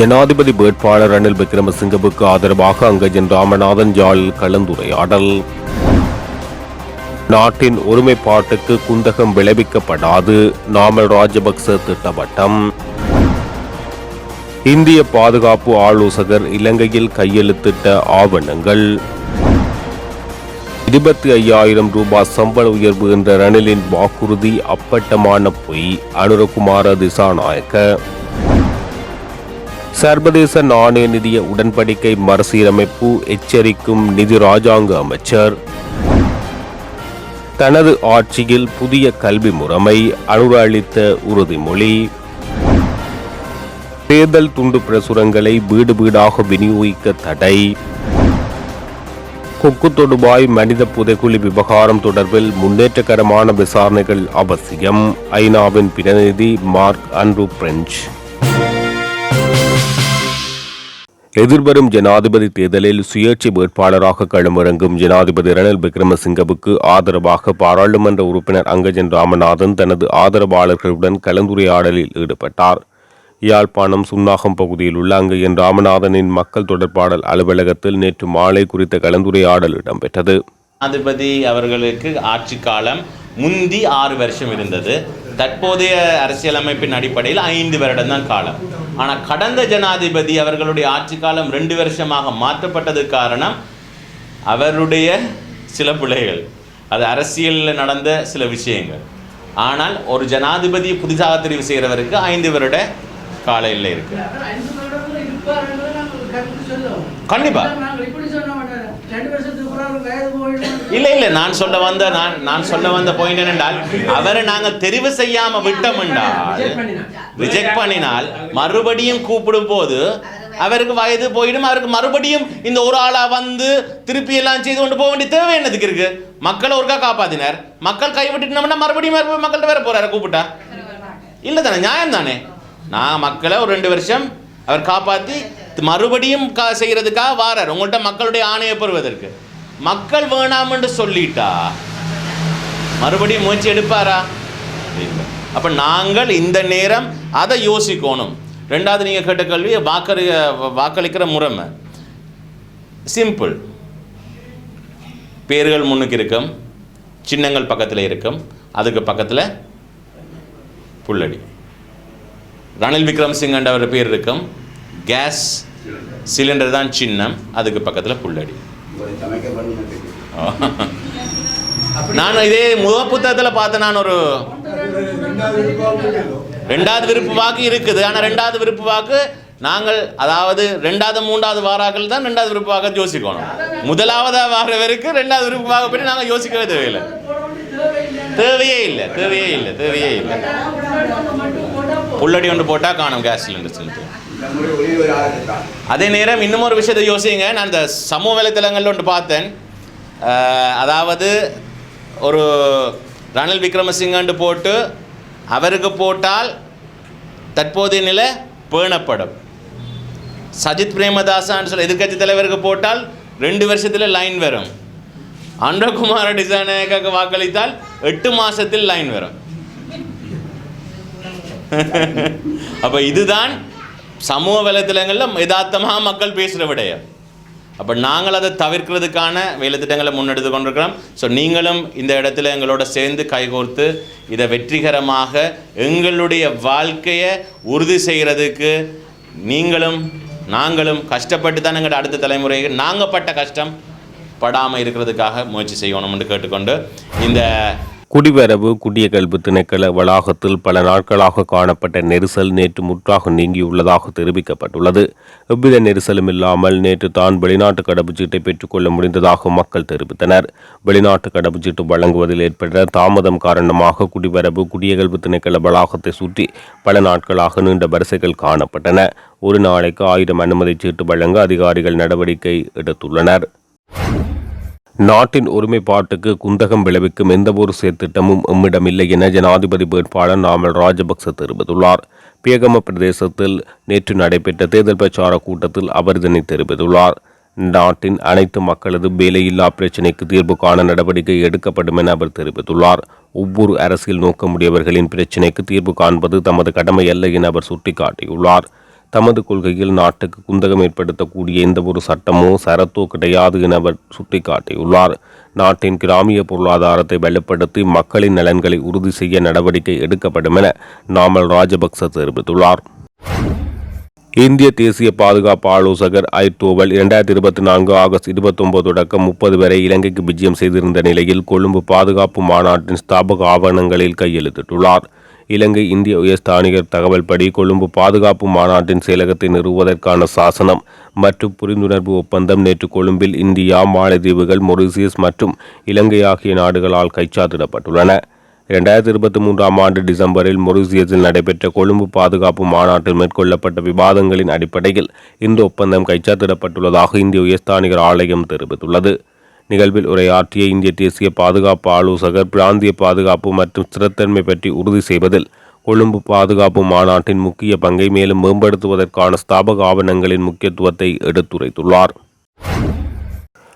ஜனாதிபதி வேட்பாளர் ரணில் விக்ரமசிங்கவுக்கு ஆதரவாக அங்கஜன் ராமநாதன் ஜாலில் கலந்துரையாடல். நாட்டின் ஒருமைப்பாட்டுக்கு குந்தகம் விளைவிக்கப்படாது நாமல் ராஜபக்ச திட்டவட்டம். இந்திய பாதுகாப்பு ஆலோசகர் இலங்கையில் கையெழுத்திட்ட ஆவணங்கள். இருபத்தி ஐயாயிரம் ரூபாய் சம்பள உயர்வு என்ற ரணிலின் வாக்குறுதி அப்பட்டமான பொய் அனுரகுமார திசாநாயக்க. சர்வதேச நாணய நிதிய உடன்படிக்கை மறுசீரமைப்பு எச்சரிக்கும் நிதி ராஜாங்க அமைச்சர். தனது ஆட்சியில் புதிய கல்வி முறைமை அனுர அளித்த உறுதிமொழி. தேர்தல் துண்டு பிரசுரங்களை வீடு வீடாக விநியோகிக்க தடை. கொக்கு தொடுபாய் மனித புதைக்குழி விவகாரம் தொடர்பில் முன்னேற்றகரமான விசாரணைகள் அவசியம். ஐநாவின் பிரதிநிதி மார்க் அன்ரு பிரெஞ்சு. எதிர்வரும் ஜனாதிபதி தேர்தலில் சுயேட்சை வேட்பாளராக களமிறங்கும் ஜனாதிபதி ரணில் விக்ரமசிங்கவுக்கு ஆதரவாக பாராளுமன்ற உறுப்பினர் அங்கஜன் ராமநாதன் தனது ஆதரவாளர்களுடன் கலந்துரையாடலில் ஈடுபட்டார். யாழ்ப்பாணம் சுன்னாகம் பகுதியில் உள்ள அங்கஜன் ராமநாதனின் மக்கள் தொடர்பாடல் அலுவலகத்தில் நேற்று மாலை குறித்த கலந்துரையாடல் இடம்பெற்றது. ஜனாதிபதி அவர்களுக்கு ஆட்சி காலம் முந்தி ஆறு வருஷம் இருந்தது. தற்போதைய அரசியலமைப்பின் அடிப்படையில் ஐந்து வருடம்தான் காலம். ஆனால் கடந்த ஜனாதிபதி அவர்களுடைய ஆட்சி காலம் ரெண்டு வருஷமாக மாற்றப்பட்டது காரணம் அவருடைய சில பிழைகள். அது அரசியலில் நடந்த சில விஷயங்கள். ஆனால் ஒரு ஜனாதிபதி புதிதாக தெரிவு செய்கிறவருக்கு ஐந்து வருட கால எல்லை இருக்கு ஐந்து இல்ல இல்ல நான் சொல்ல வந்த நான் நான் சொல்ல வந்த பாயிண்ட் என்னென்றால் அவரை நாங்கள் தெரிவு செய்யாம விட்டோம் என்றால் ரிஜெக்ட் பண்ணினால் மறுபடியும் கூப்பிடும் போது அவருக்கு வயது போயிடும் அவருக்கு மறுபடியும் இந்த ஒரு ஆளா வந்து திருப்பி எல்லாம் செய்து கொண்டு போக வேண்டிய தேவை என்னதுக்கு இருக்கு? மக்களை ஒருக்கா காப்பாத்தினார். மக்கள் கைவிட்டுட்டோம்னா மறுபடியும் மறுபடியும் மக்கள்கிட்ட வேற போறாரு கூப்பிட்டா? இல்ல தானே நியாயம் தானே? நான் மக்களை ஒரு ரெண்டு வருஷம் அவர் காப்பாத்தி மறுபடியும் கா செய்கிறதுக்காக வாரார். உங்கள்கிட்ட மக்களுடைய ஆணையை பெறுவதற்கு. மக்கள் வேணாம்னு சொல்லிட்டா மறுபடியும் முயற்சி எடுப்பாரா? இல்லை. அப்போ நாங்கள் இந்த நேரம் அதை யோசிக்கணும். ரெண்டாவது நீங்கள் கேட்ட கல்வி வாக்களி வாக்களிக்கிற முறைமை. சிம்பிள். பேர்கள் முன்னுக்கு இருக்கும் சின்னங்கள் பக்கத்தில் இருக்கும் அதுக்கு பக்கத்தில் புல்லடி ரணில் விக்ரம் சிங்கன்றவர் பேர் இருக்கும் கேஸ் சிலிண்டர் தான் சின்னம் அதுக்கு பக்கத்தில் புல்லடி. நான் இதே முக புத்தகத்தில் பார்த்த நான் ஒரு ரெண்டாவது விருப்பு வாக்கு இருக்குது. ஆனால் ரெண்டாவது விருப்பு வாக்கு நாங்கள் அதாவது ரெண்டாவது மூன்றாவது வாராக்கள் தான் ரெண்டாவது விருப்பு வாக்க யோசிக்கணும். முதலாவதா வாரவருக்கு ரெண்டாவது விருப்பு வாக்க பற்றி நாங்கள் யோசிக்கவே தேவையில்லை. தேவையே இல்லை தேவையே இல்லை தேவையே இல்லை. புல்லடி ஒன்று போட்டால் காணும் கேஸ் சிலிண்டர் சொல்லிட்டு அதே நேரம் இன்னும் ஒரு விஷயத்தை யோசிங்க நான் இந்த சமூக வலைத்தளங்களில் ஒன்று பார்த்தேன். அதாவது ஒரு ரணில் விக்ரமசிங்கன்று போட்டு அவருக்கு போட்டால் தற்போதைய நிலை பேணப்படும். சஜித் பிரேமதாசான்னு சொல்ல எதிர்கட்சி தலைவருக்கு போட்டால் ரெண்டு வருஷத்தில் லைன் வரும். அன்றகுமார டிசைனேக்காக்கு வாக்களித்தால் எட்டு மாதத்தில் லைன் வரும். அப்போ இதுதான் சமூக வலைத்தளங்களில் யதார்த்தமாக மக்கள் பேசுகிற விடயம். அப்போ நாங்கள் அதை தவிர்க்கிறதுக்கான வேலைத்திட்டங்களை முன்னெடுத்து கொண்டிருக்கிறோம். ஸோ நீங்களும் இந்த இடத்துல எங்களோட சேர்ந்து கைகோர்த்து இதை வெற்றிகரமாக எங்களுடைய வாழ்க்கையை உறுதி செய்கிறதுக்கு நீங்களும் நாங்களும் கஷ்டப்பட்டு தான் எங்களோட அடுத்த தலைமுறைக்கு நாங்கள் பட்ட கஷ்டம் படாமல் இருக்கிறதுக்காக முயற்சி செய்யணும்னு கேட்டுக்கொண்டு இந்த குடிவரவு குடியகல்வி திணைக்கள வளாகத்தில் பல நாட்களாக காணப்பட்ட நெரிசல் நேற்று முற்றாக நீங்கியுள்ளதாக தெரிவிக்கப்பட்டுள்ளது. எவ்வித நெரிசலும் இல்லாமல் நேற்று தான் வெளிநாட்டு கடவுச்சீட்டை பெற்றுக்கொள்ள முடிந்ததாக மக்கள் தெரிவித்தனர். வெளிநாட்டு கடவுச்சீட்டு வழங்குவதில் ஏற்பட்ட தாமதம் காரணமாக குடிவரவு குடியகல்வி திணைக்கள வளாகத்தை சுற்றி பல நாட்களாக நீண்ட வரிசைகள் காணப்பட்டன. ஒரு நாளைக்கு ஆயிரம் அனுமதி சீட்டு வழங்க அதிகாரிகள் நடவடிக்கை எடுத்துள்ளனர். நாட்டின் ஒருமைப்பாட்டுக்கு குந்தகம் விளைவிக்கும் எந்தவொரு செயற்திட்டமும் எம்மிடமில்லை என ஜனாதிபதி வேட்பாளர் நாமல் ராஜபக்ச தெரிவித்துள்ளார். பியகம பிரதேசத்தில் நேற்று நடைபெற்ற தேர்தல் பிரச்சார கூட்டத்தில் அவர் இதனை தெரிவித்துள்ளார். நாட்டின் அனைத்து மக்களது வேலையில்லா பிரச்சினைக்கு தீர்வு காண நடவடிக்கை எடுக்கப்படும் என அவர் தெரிவித்துள்ளார். ஒவ்வொரு அரசியல் நோக்கமுடையவர்களின் பிரச்சினைக்கு தீர்வு காண்பது தமது கடமை அல்ல என அவர் சுட்டிக்காட்டியுள்ளார். தமது கொள்கையில் நாட்டுக்கு குந்தகம் ஏற்படுத்தக்கூடிய எந்த ஒரு சட்டமோ சரத்தோ கிடையாது என அவர் சுட்டிக்காட்டியுள்ளார். நாட்டின் கிராமிய பொருளாதாரத்தை வலுப்படுத்தி மக்களின் நலன்களை உறுதி செய்ய நடவடிக்கை எடுக்கப்படும் என நாமல் ராஜபக்ச தெரிவித்துள்ளார். இந்திய தேசிய பாதுகாப்பு ஆலோசகர் ஐத்தோவல் இரண்டாயிரத்தி இருபத்தி நான்கு ஆகஸ்ட் இருபத்தொன்பது தொடக்கம் முப்பது வரை இலங்கைக்கு விஜயம் செய்திருந்த நிலையில் கொழும்பு பாதுகாப்பு மாநாட்டின் ஸ்தாபக ஆவணங்களில் கையெழுத்திட்டுள்ளார். இலங்கை இந்திய உயர்ஸ்தானிகர் தகவல்படி கொழும்பு பாதுகாப்பு மாநாட்டின் செயலகத்தை நிறுவுவதற்கான சாசனம் மற்றும் புரிந்துணர்வு ஒப்பந்தம் நேற்று கொழும்பில் இந்தியா மாலத்தீவுகள் மொரிசியஸ் மற்றும் இலங்கை ஆகிய நாடுகளால் கைச்சாத்திடப்பட்டுள்ளன. இரண்டாயிரத்தி இருபத்தி மூன்றாம் ஆண்டு டிசம்பரில் மொரிசியஸில் நடைபெற்ற கொழும்பு பாதுகாப்பு மாநாட்டில் மேற்கொள்ளப்பட்ட விவாதங்களின் அடிப்படையில் இந்த ஒப்பந்தம் கைச்சாத்திடப்பட்டுள்ளதாக இந்திய உயர்ஸ்தானிகர் ஆலயம் தெரிவித்துள்ளது. நிகழ்வில் உரையாற்றிய இந்திய தேசிய பாதுகாப்பு ஆலோசகர் பிராந்திய பாதுகாப்பு மற்றும் ஸ்திரத்தன்மை பற்றி உறுதி செய்வதில் கொழும்பு பாதுகாப்பு மாநாட்டின் முக்கிய பங்கை மேலும் மேம்படுத்துவதற்கான ஸ்தாபக ஆவணங்களின் முக்கியத்துவத்தை எடுத்துரைத்துள்ளார்.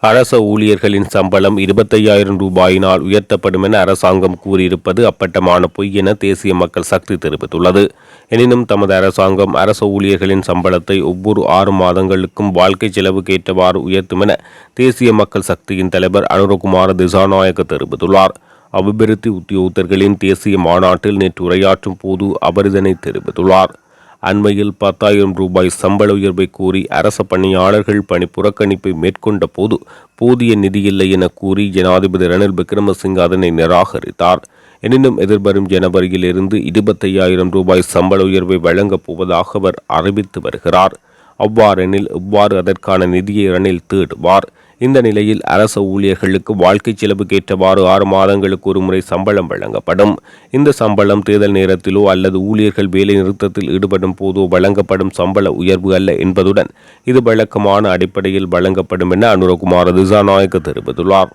அரச ஊழியர்களின் சம்பளம் இருபத்தையாயிரம் ரூபாயினால் உயர்த்தப்படும் என அரசாங்கம் கூறியிருப்பது அப்பட்டமான பொய் என தேசிய மக்கள் சக்தி தெரிவித்துள்ளது. எனினும் தமது அரசாங்கம் அரச ஊழியர்களின் சம்பளத்தை ஒவ்வொரு ஆறு மாதங்களுக்கும் வாழ்க்கை செலவுக்கேற்றவாறு உயர்த்தும் என தேசிய மக்கள் சக்தியின் தலைவர் அனுரகுமார திசாநாயக்க தெரிவித்துள்ளார். அபிவிருத்தி உத்தியோகத்தர்களின் தேசிய மாநாட்டில் நேற்று உரையாற்றும் போது அவர் இதனை தெரிவித்துள்ளார். அண்மையில் பத்தாயிரம் ரூபாய் சம்பள உயர்வை கூறி அரச பணியாளர்கள் பணி புறக்கணிப்பை மேற்கொண்ட போது போதிய நிதியில்லை என கூறி ஜனாதிபதி ரணில் விக்ரமசிங்க அதனை நிராகரித்தார். எனினும் எதிர்வரும் ஜனவரியில் இருந்து இருபத்தையாயிரம் ரூபாய் சம்பள உயர்வை வழங்கப் போவதாக அவர் அறிவித்து வருகிறார். அவ்வாறெனில் இவ்வாறு அதற்கான நிதியை ரணில் தேடுவார். இந்த நிலையில் அரச ஊழியர்களுக்கு வாழ்க்கை செலவுக்கு ஏற்றவாறு ஆறு மாதங்களுக்கு ஒரு முறை சம்பளம் வழங்கப்படும். இந்த சம்பளம் தேர்தல் நேரத்திலோ அல்லது ஊழியர்கள் வேலை நிறுத்தத்தில் ஈடுபடும் போதோ வழங்கப்படும் சம்பள உயர்வு அல்ல என்பதுடன் இது வழக்கமான அடிப்படையில் வழங்கப்படும் என அனுரகுமார் திசாநாயக்க தெரிவித்துள்ளார்.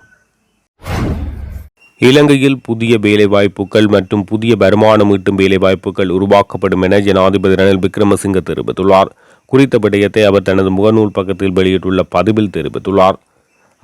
இலங்கையில் புதிய வேலைவாய்ப்புகள் மற்றும் புதிய வருமானம் ஈட்டும் வேலைவாய்ப்புகள் உருவாக்கப்படும் என ஜனாதிபதி ரணில் விக்ரமசிங்க தெரிவித்துள்ளார். குறித்த விடயத்தை அவர் தனது முகநூல் பக்கத்தில் வெளியிட்டுள்ள பதிவில் தெரிவித்துள்ளார்.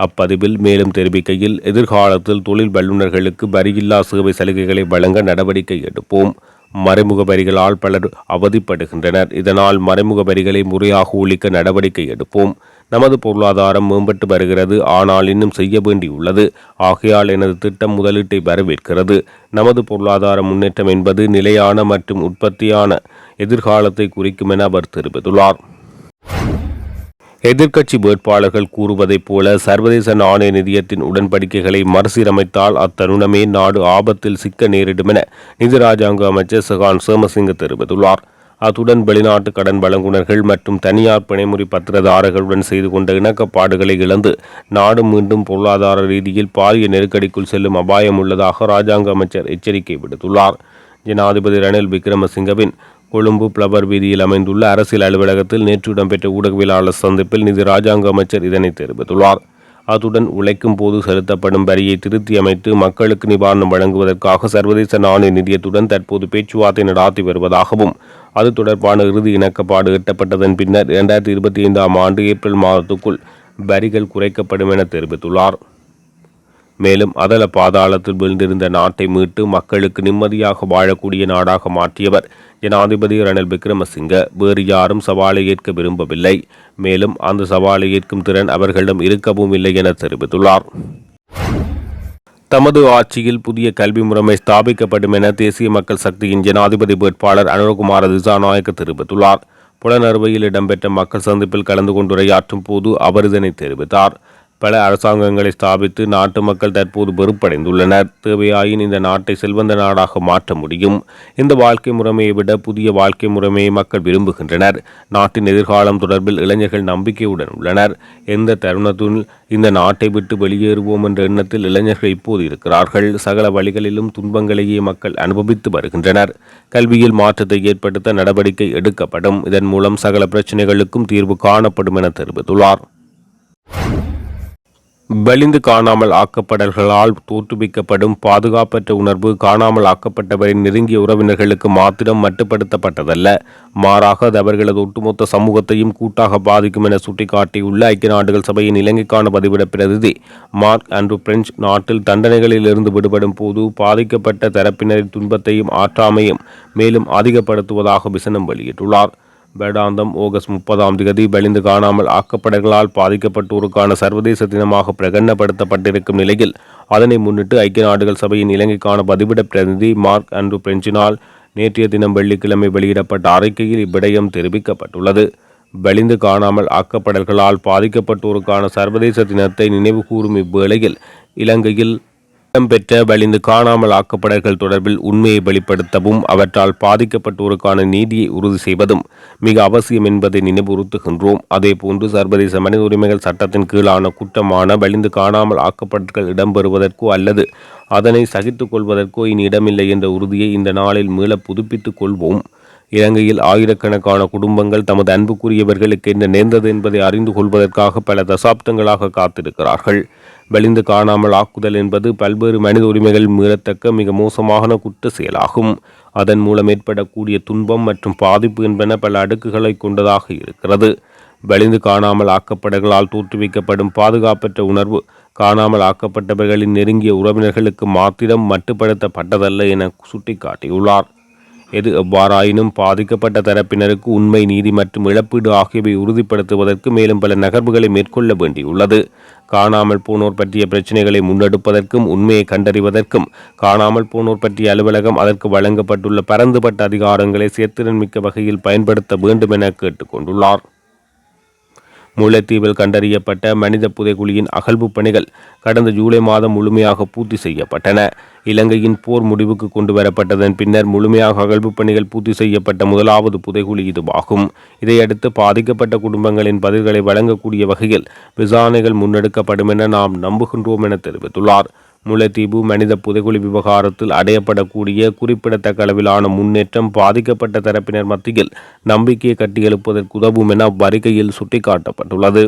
அப்பதிவில் மேலும் தெரிவிக்கையில் எதிர்காலத்தில் தொழில் வல்லுநர்களுக்கு வரியில்லா சேவை சலுகைகளை வழங்க நடவடிக்கை எடுப்போம். மறைமுக வரிகளால் பலர் அவதிப்படுகின்றனர். இதனால் மறைமுக வரிகளை முறையாக ஒழிக்க நடவடிக்கை எடுப்போம். நமது பொருளாதாரம் மேம்பட்டு வருகிறது. ஆனால் இன்னும் செய்ய வேண்டியுள்ளது. ஆகையால் எனது திட்டம் முதலீட்டை வரவேற்கிறது. நமது பொருளாதார முன்னேற்றம் என்பது நிலையான மற்றும் உற்பத்தியான எதிர்காலத்தை குறிக்கும் என அவர் தெரிவித்துள்ளார். எதிர்க்கட்சி வேட்பாளர்கள் கூறுவதைப் போல சர்வதேச நாணய நிதியத்தின் உடன்படிக்கைகளை மறுசீரமைத்தால் அத்தருணமே நாடு ஆபத்தில் சிக்க நேரிடும் என நிதி ராஜாங்க அமைச்சர் சகான் சோமசிங்க தெரிவித்துள்ளார். அத்துடன் வெளிநாட்டு கடன் வழங்குனர்கள் மற்றும் தனியார் பிணைமுறி பத்திரதாரர்களுடன் செய்து கொண்ட இணக்கப்பாடுகளை இழந்து நாடு மீண்டும் பொருளாதார ரீதியில் பாரிய நெருக்கடிக்குள் செல்லும் அபாயம் உள்ளதாக ராஜாங்க அமைச்சர் எச்சரிக்கை விடுத்துள்ளார். ஜனாதிபதி ரணில் விக்ரமசிங்கவின் கொழும்பு பிளவர் வீதியில் அமைந்துள்ள அரசியல் அலுவலகத்தில் நேற்று இடம்பெற்ற ஊடகவியலாளர் சந்திப்பில் நிதி ராஜாங்க அமைச்சர் இதனை தெரிவித்துள்ளார். அத்துடன் உழைக்கும் போது செலுத்தப்படும் வரியை திருத்தி அமைத்து மக்களுக்கு நிவாரணம் வழங்குவதற்காக சர்வதேச நாணய நிதியத்துடன் தற்போது பேச்சுவார்த்தை நடாத்தி வருவதாகவும் அது தொடர்பான இறுதி இணக்கப்பாடு எட்டப்பட்டதன் பின்னர் இரண்டாயிரத்தி இருபத்தி ஐந்தாம் ஆண்டு ஏப்ரல் மாதத்துக்குள் வரிகள் குறைக்கப்படும் என தெரிவித்துள்ளார். மேலும் அதல பாதாளத்தில் வீழ்ந்திருந்த நாட்டை மீட்டு மக்களுக்கு நிம்மதியாக வாழக்கூடிய நாடாக மாற்றியவர். ஜனாதிபதி ரணில் விக்ரமசிங்க வேறு யாரும் சவாலை ஏற்க விரும்பவில்லை. மேலும் அந்த சவாலை ஏற்கும் திறன் அவர்களிடம் இருக்கவும் இல்லை என தெரிவித்துள்ளார். தமது ஆட்சியில் புதிய கல்வி முறைமை ஸ்தாபிக்கப்படும் என தேசிய மக்கள் சக்தியின் ஜனாதிபதி வேட்பாளர் அனுரகுமார திசாநாயக்க தெரிவித்துள்ளார். புலனறுவையில் இடம்பெற்ற மக்கள் சந்திப்பில் கலந்து கொண்டுரையாற்றும் போது அவர் இதனை தெரிவித்தார். பல அரசாங்கங்களை ஸ்தாபித்து நாட்டு மக்கள் தற்போது வெறுப்படைந்துள்ளனர். தேவையாயின் இந்த நாட்டை செல்வந்த நாடாக மாற்ற முடியும். இந்த வாழ்க்கை முறைமையை விட புதிய வாழ்க்கை முறைமையை மக்கள் விரும்புகின்றனர். நாட்டின் எதிர்காலம் தொடர்பில் இளைஞர்கள் நம்பிக்கையுடன் உள்ளனர். எந்த தருணத்தில் இந்த நாட்டை விட்டு வெளியேறுவோம் என்ற எண்ணத்தில் இளைஞர்கள் இப்போது இருக்கிறார்கள். சகல வழிகளிலும் துன்பங்களையே மக்கள் அனுபவித்து வருகின்றனர். கல்வியில் மாற்றத்தை ஏற்படுத்த நடவடிக்கை எடுக்கப்படும். இதன் மூலம் சகல பிரச்சனைகளுக்கும் தீர்வு காணப்படும் என தெரிவித்துள்ளார். வலிந்து காணாமல் ஆக்கப்படல்களால் தோற்றுவிக்கப்படும் பாதுகாப்பற்ற உணர்வு காணாமல் ஆக்கப்பட்டவரின் நெருங்கிய உறவினர்களுக்கு மாத்திரம் மட்டுப்படுத்தப்பட்டதல்ல. மாறாக அது அவர்களது ஒட்டுமொத்த சமூகத்தையும் கூட்டாக பாதிக்கும் என சுட்டிக்காட்டியுள்ள ஐக்கிய நாடுகள் சபையின் இலங்கைக்கான பதிவிட பிரதிதி மார்க் அண்ட்ரூ பிரெஞ்சு நாட்டில் தண்டனைகளில் இருந்து விடுபடும் போது பாதிக்கப்பட்ட தரப்பினரின் துன்பத்தையும் ஆற்றாமையும் மேலும் அதிகப்படுத்துவதாக விசனம் வெளியிட்டுள்ளார். வேடாந்தம் ஆகஸ்ட் முப்பதாம் தேதி வெளிந்து காணாமல் ஆக்கப்படைகளால் பாதிக்கப்பட்டோருக்கான சர்வதேச தினமாக பிரகடனப்படுத்தப்பட்டிருக்கும் நிலையில் அதனை முன்னிட்டு ஐக்கிய நாடுகள் சபையின் இலங்கைக்கான பதிவிட பிரதிநிதி மார்க் அண்ட்ரூ பிரெஞ்சினால் நேற்றைய தினம் வெள்ளிக்கிழமை வெளியிடப்பட்ட அறிக்கையில் இவ்விடயம் தெரிவிக்கப்பட்டுள்ளது. வெளிந்து காணாமல் ஆக்கப்படல்களால் பாதிக்கப்பட்டோருக்கான சர்வதேச தினத்தை நினைவுகூரும் இவ்வேளையில் இலங்கையில் இடம்பெற்ற வலிந்து காணாமல் ஆக்கப்படல்கள் தொடர்பில் உண்மையை வெளிப்படுத்தவும் அவற்றால் பாதிக்கப்பட்டோருக்கான நீதியை உறுதி செய்வதும் மிக அவசியம் என்பதை நினைவுறுத்துகின்றோம். அதேபோன்று சர்வதேச மனித உரிமைகள் சட்டத்தின் கீழான குற்றமான வலிந்து காணாமல் ஆக்கப்படல்கள் இடம்பெறுவதற்கோ அல்லது அதனை சகித்துக் கொள்வதற்கோ இனி இடமில்லை என்ற உறுதியை இந்த நாளில் மீள புதுப்பித்துக் கொள்வோம். இலங்கையில் ஆயிரக்கணக்கான குடும்பங்கள் தமது அன்புக்குரியவர்களுக்கு என்ன நேர்ந்தது என்பதை அறிந்து கொள்வதற்காக பல தசாப்தங்களாக காத்திருக்கிறார்கள். வெளிந்து காணாமல் ஆக்குதல் என்பது பல்வேறு மனித உரிமைகள் மீறத்தக்க மிக மோசமான குற்ற செயலாகும். அதன் மூலம் ஏற்படக்கூடிய துன்பம் மற்றும் பாதிப்பு என்பன பல அடுக்குகளை கொண்டதாக இருக்கிறது. வெளிந்து காணாமல் ஆக்கப்படல்களால் தோற்றுவிக்கப்படும் பாதுகாப்பற்ற உணர்வு காணாமல் ஆக்கப்பட்டவர்களின் நெருங்கிய உறவினர்களுக்கு மாத்திரம் மட்டுப்படுத்தப்பட்டதல்ல என சுட்டிக்காட்டியுள்ளார். எது எவ்வாறாயினும் பாதிக்கப்பட்ட தரப்பினருக்கு உண்மை நீதி மற்றும் இழப்பீடு ஆகியவை உறுதிப்படுத்துவதற்கு மேலும் பல நகர்வுகளை மேற்கொள்ள வேண்டியுள்ளது. காணாமல் போனோர் பற்றிய பிரச்சினைகளை முன்னெடுப்பதற்கும் உண்மையை கண்டறிவதற்கும் காணாமல் போனோர் பற்றிய அலுவலகம் அதற்கு வழங்கப்பட்டுள்ள பரந்துபட்ட அதிகாரங்களை சேர்த்திறன் மிக்க வகையில் பயன்படுத்த வேண்டும் என கேட்டுக்கொண்டுள்ளார். முல்லைத்தீவில் கண்டறியப்பட்ட மனித புதைகுழியின் அகழ்வு பணிகள் கடந்த ஜூலை மாதம் முழுமையாக பூர்த்தி செய்யப்பட்டன. இலங்கையின் போர் முடிவுக்கு கொண்டு வரப்பட்டதன் பின்னர் முழுமையாக அகழ்வு பணிகள் பூர்த்தி செய்யப்பட்ட முதலாவது புதைகுழி இதுவாகும். இதையடுத்து பாதிக்கப்பட்ட குடும்பங்களின் பதில்களை வழங்கக்கூடிய வகையில் விசாரணைகள் முன்னெடுக்கப்படும் என நாம் நம்புகின்றோம் என தெரிவித்துள்ளார். முல்லைத்தீவு மனித புதைகுழி விவகாரத்தில் அடையப்படக்கூடிய குறிப்பிடத்தக்க அளவிலான முன்னேற்றம் பாதிக்கப்பட்ட தரப்பினர் மத்தியில் நம்பிக்கையை கட்டியெழுப்பதற்கு உதவும் என அவ்வறிக்கையில் சுட்டிக்காட்டப்பட்டுள்ளது.